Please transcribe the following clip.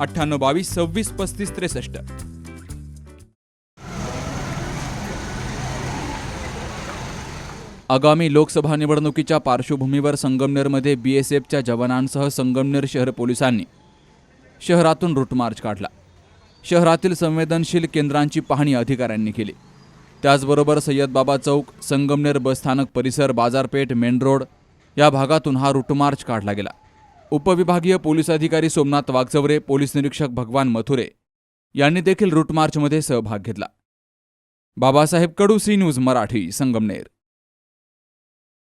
अठ्ठ्याण्णव बावीस सव्वीस पस्तीस त्रेसष्ट. आगामी लोकसभा निवडणुकीच्या पार्श्वभूमीवर संगमनेरमध्ये बीएसएफच्या जवानांसह संगमनेर शहर पोलिसांनी शहरातून रूटमार्च काढला. शहरातील संवेदनशील केंद्रांची पाहणी अधिकाऱ्यांनी केली. त्याचबरोबर सय्यद बाबा चौक संगमनेर बसस्थानक परिसर बाजारपेठ मेन रोड या भागातून हा रूटमार्च काढला गेला. उपविभागीय पोलीस अधिकारी सोमनाथ वागचवरे पोलीस निरीक्षक भगवान मथुरे यांनी देखील रूटमार्चमध्ये सहभाग घेतला. Babasaheb Kadu C news Marathi Sangamner.